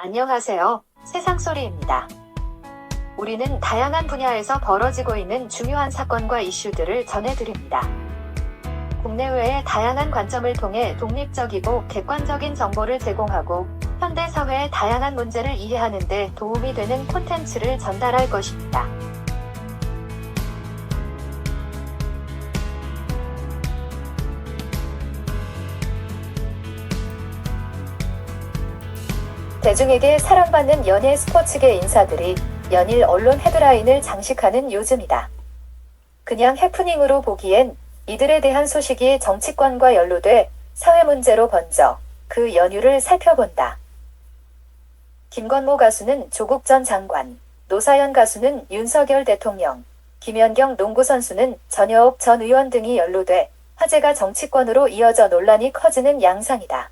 안녕하세요. 세상소리입니다. 우리는 다양한 분야에서 벌어지고 있는 중요한 사건과 이슈들을 전해드립니다. 국내외의 다양한 관점을 통해 독립적이고 객관적인 정보를 제공하고 현대 사회의 다양한 문제를 이해하는 데 도움이 되는 콘텐츠를 전달할 것입니다. 대중에게 사랑받는 연예 스포츠계 인사들이 연일 언론 헤드라인을 장식하는 요즘이다. 그냥 해프닝으로 보기엔 이들에 대한 소식이 정치권과 연루돼 사회 문제로 번져 그 연유를 살펴본다. 김건모 가수는 조국 전 장관, 노사연 가수는 윤석열 대통령, 김연경 농구 선수는 전여옥 전 의원 등이 연루돼 화제가 정치권으로 이어져 논란이 커지는 양상이다.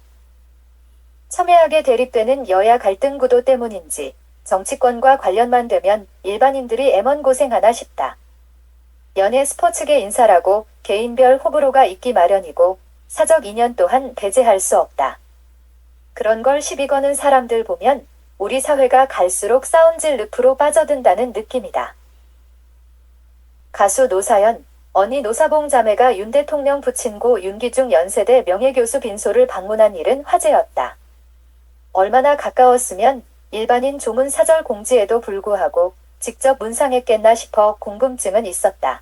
첨예하게 대립되는 여야 갈등 구도 때문인지 정치권과 관련만 되면 일반인들이 애먼 고생 하나 싶다. 연예 스포츠계 인사라고 개인별 호불호가 있기 마련이고 사적 인연 또한 배제할 수 없다. 그런 걸 시비 거는 사람들 보면 우리 사회가 갈수록 싸움질 늪으로 빠져든다는 느낌이다. 가수 노사연, 언니 노사봉 자매가 윤 대통령 부친고 윤기중 연세대 명예교수 빈소를 방문한 일은 화제였다. 얼마나 가까웠으면 일반인 조문 사절 공지에도 불구하고 직접 문상했겠나 싶어 궁금증은 있었다.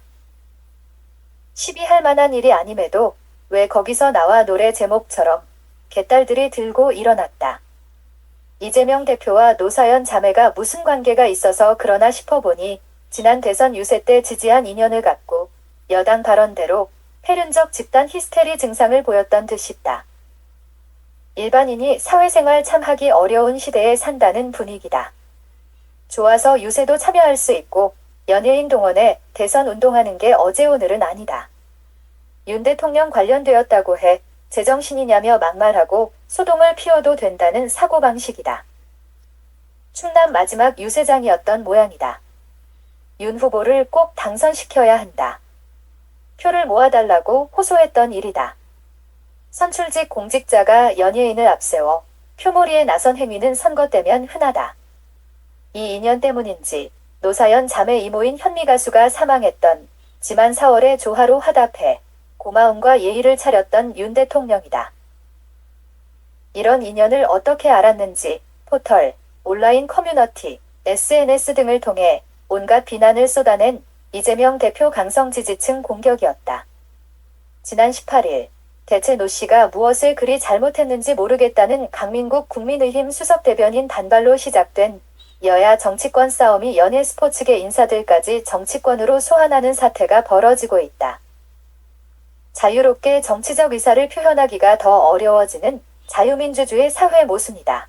시비할 만한 일이 아님에도 왜 거기서 나와 노래 제목처럼 개딸들이 들고 일어났다. 이재명 대표와 노사연 자매가 무슨 관계가 있어서 그러나 싶어 보니 지난 대선 유세 때 지지한 인연을 갖고 여당 발언대로 폐륜적 집단 히스테리 증상을 보였던 듯 싶다. 일반인이 사회생활 참 하기 어려운 시대에 산다는 분위기다. 좋아서 유세도 참여할 수 있고 연예인 동원에 대선 운동하는 게 어제 오늘은 아니다. 윤 대통령 관련되었다고 해 제정신이냐며 막말하고 소동을 피워도 된다는 사고방식이다. 충남 마지막 유세장이었던 모양이다. 윤 후보를 꼭 당선시켜야 한다. 표를 모아달라고 호소했던 일이다. 선출직 공직자가 연예인을 앞세워 표몰이에 나선 행위는 선거 때면 흔하다. 이 인연 때문인지 노사연 자매 이모인 현미 가수가 사망했던 지난 4월에 조화로 화답해 고마움과 예의를 차렸던 윤 대통령이다. 이런 인연을 어떻게 알았는지 포털, 온라인 커뮤니티, SNS 등을 통해 온갖 비난을 쏟아낸 이재명 대표 강성 지지층 공격이었다. 지난 18일 대체 노 씨가 무엇을 그리 잘못했는지 모르겠다는 강민국 국민의힘 수석 대변인 단발로 시작된 여야 정치권 싸움이 연예 스포츠계 인사들까지 정치권으로 소환하는 사태가 벌어지고 있다. 자유롭게 정치적 의사를 표현하기가 더 어려워지는 자유민주주의 사회 모순이다.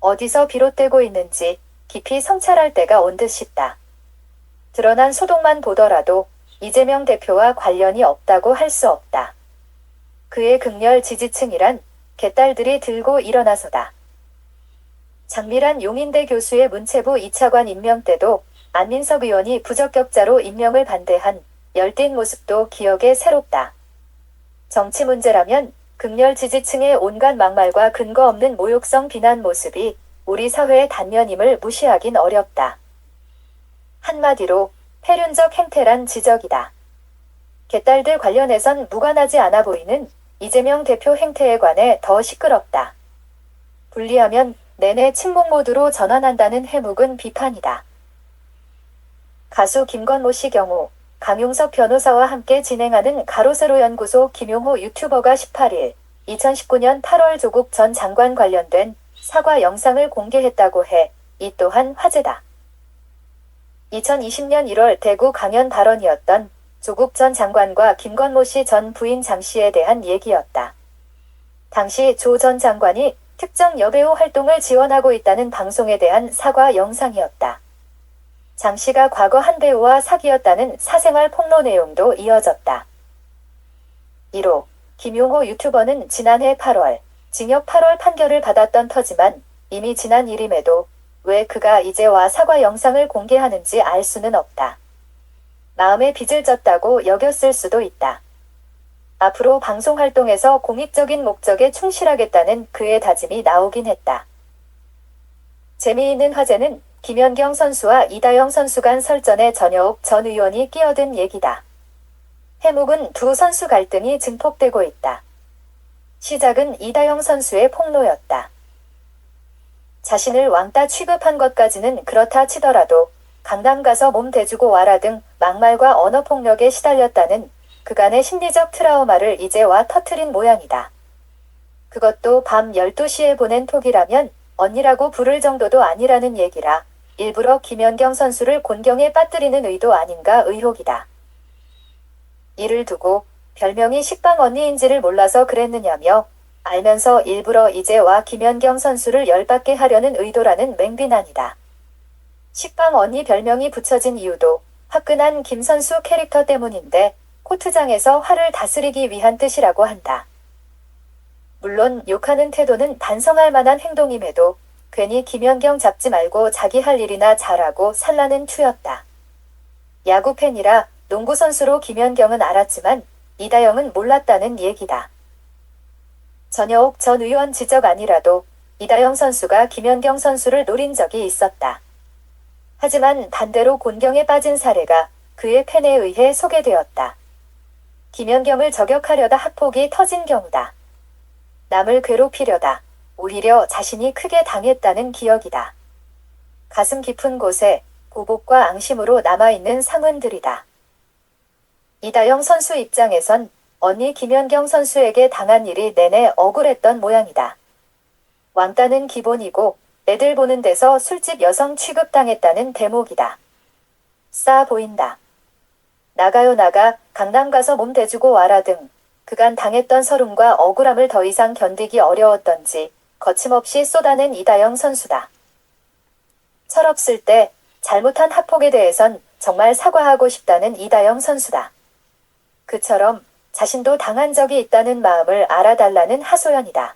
어디서 비롯되고 있는지 깊이 성찰할 때가 온 듯 싶다. 드러난 소동만 보더라도 이재명 대표와 관련이 없다고 할 수 없다. 그의 극렬 지지층이란 개딸들이 들고 일어나서다. 장미란 용인대 교수의 문체부 2차관 임명 때도 안민석 의원이 부적격자로 임명을 반대한 열띤 모습도 기억에 새롭다. 정치 문제라면 극렬 지지층의 온갖 막말과 근거 없는 모욕성 비난 모습이 우리 사회의 단면임을 무시하긴 어렵다. 한마디로 폐륜적 행태란 지적이다. 개딸들 관련해선 무관하지 않아 보이는 이재명 대표 행태에 관해 더 시끄럽다. 분리하면 내내 침묵 모드로 전환한다는 해묵은 비판이다. 가수 김건모 씨 경우 강용석 변호사와 함께 진행하는 가로세로 연구소 김용호 유튜버가 18일 2019년 8월 조국 전 장관 관련된 사과 영상을 공개했다고 해 이 또한 화제다. 2020년 1월 대구 강연 발언이었던 조국 전 장관과 김건모 씨 전 부인 장 씨에 대한 얘기였다. 당시 조 전 장관이 특정 여배우 활동을 지원하고 있다는 방송에 대한 사과 영상이었다. 장 씨가 과거 한 배우와 사귀었다는 사생활 폭로 내용도 이어졌다. 1호 김용호 유튜버는 지난해 8월 징역 8월 판결을 받았던 터지만 이미 지난 일임에도 왜 그가 이제 와 사과 영상을 공개하는지 알 수는 없다. 마음에 빚을 졌다고 여겼을 수도 있다. 앞으로 방송 활동에서 공익적인 목적에 충실하겠다는 그의 다짐이 나오긴 했다. 재미있는 화제는 김연경 선수와 이다영 선수 간 설전에 전여옥 전 의원이 끼어든 얘기다. 해묵은 두 선수 갈등이 증폭되고 있다. 시작은 이다영 선수의 폭로였다. 자신을 왕따 취급한 것까지는 그렇다 치더라도 강남 가서 몸 대주고 와라 등 막말과 언어폭력에 시달렸다는 그간의 심리적 트라우마를 이제 와 터트린 모양이다. 그것도 밤 12시에 보낸 톡이라면 언니라고 부를 정도도 아니라는 얘기라 일부러 김연경 선수를 곤경에 빠뜨리는 의도 아닌가 의혹이다. 이를 두고 별명이 식빵 언니인지를 몰라서 그랬느냐며 알면서 일부러 이제와 김연경 선수를 열받게 하려는 의도라는 맹비난이다. 식빵 언니 별명이 붙여진 이유도 화끈한 김 선수 캐릭터 때문인데 코트장에서 화를 다스리기 위한 뜻이라고 한다. 물론 욕하는 태도는 반성할 만한 행동임에도 괜히 김연경 잡지 말고 자기 할 일이나 잘하고 살라는 투였다. 야구 팬이라 농구 선수로 김연경은 알았지만 이다영은 몰랐다는 얘기다. 전여옥 전 의원 지적 아니라도 이다영 선수가 김연경 선수를 노린 적이 있었다. 하지만 반대로 곤경에 빠진 사례가 그의 팬에 의해 소개되었다. 김연경을 저격하려다 학폭이 터진 경우다. 남을 괴롭히려다 오히려 자신이 크게 당했다는 기억이다. 가슴 깊은 곳에 고복과 앙심으로 남아있는 상흔들이다. 이다영 선수 입장에선 언니 김연경 선수에게 당한 일이 내내 억울했던 모양이다. 왕따는 기본이고 애들 보는 데서 술집 여성 취급당했다는 대목이다. 싸 보인다. 나가요 나가 강남 가서 몸 대주고 와라 등 그간 당했던 서름과 억울함을 더 이상 견디기 어려웠던지 거침없이 쏟아낸 이다영 선수다. 철없을 때 잘못한 학폭에 대해선 정말 사과하고 싶다는 이다영 선수다. 그처럼 자신도 당한 적이 있다는 마음을 알아달라는 하소연이다.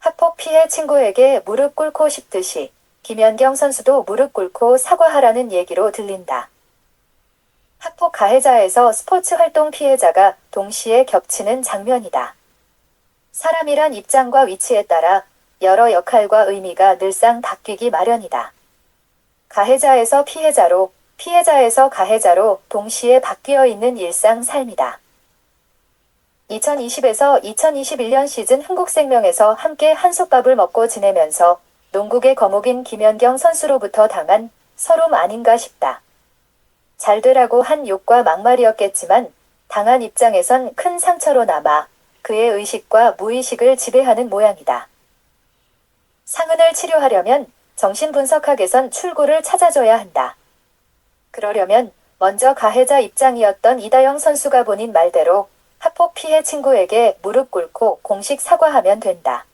학폭 피해 친구에게 무릎 꿇고 싶듯이 김연경 선수도 무릎 꿇고 사과하라는 얘기로 들린다. 학폭 가해자에서 스포츠 활동 피해자가 동시에 겹치는 장면이다. 사람이란 입장과 위치에 따라 여러 역할과 의미가 늘상 바뀌기 마련이다. 가해자에서 피해자로, 피해자에서 가해자로 동시에 바뀌어 있는 일상 삶이다. 2020에서 2021년 시즌 흥국생명에서 함께 한솥밥을 먹고 지내면서 농구계 거목인 김연경 선수로부터 당한 서름 아닌가 싶다. 잘 되라고 한 욕과 막말이었겠지만 당한 입장에선 큰 상처로 남아 그의 의식과 무의식을 지배하는 모양이다. 상흔을 치료하려면 정신분석학에선 출구를 찾아줘야 한다. 그러려면 먼저 가해자 입장이었던 이다영 선수가 본인 말대로 학폭 피해 친구에게 무릎 꿇고 공식 사과하면 된다.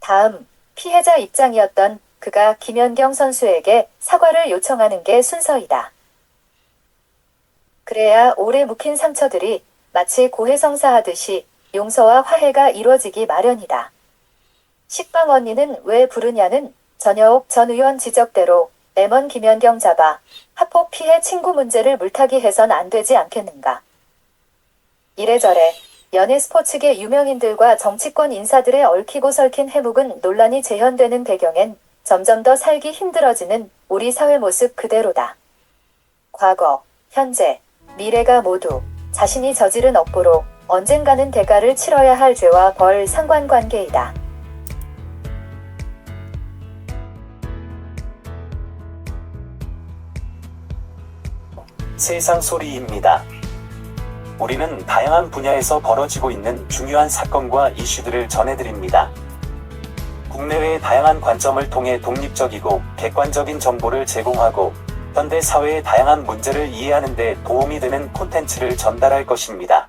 다음, 피해자 입장이었던 그가 김연경 선수에게 사과를 요청하는 게 순서이다. 그래야 오래 묵힌 상처들이 마치 고해성사하듯이 용서와 화해가 이루어지기 마련이다. 식빵 언니는 왜 부르냐는 전여옥 전 의원 지적대로 M1 김연경 잡아 학폭 피해 친구 문제를 물타기 해선 안 되지 않겠는가. 이래저래 연예 스포츠계 유명인들과 정치권 인사들의 얽히고 설킨 해묵은 논란이 재현되는 배경엔 점점 더 살기 힘들어지는 우리 사회 모습 그대로다. 과거, 현재, 미래가 모두 자신이 저지른 억부로 언젠가는 대가를 치러야 할 죄와 벌 상관관계이다. 세상 소리입니다. 우리는 다양한 분야에서 벌어지고 있는 중요한 사건과 이슈들을 전해드립니다. 국내외의 다양한 관점을 통해 독립적이고 객관적인 정보를 제공하고 현대 사회의 다양한 문제를 이해하는 데 도움이 되는 콘텐츠를 전달할 것입니다.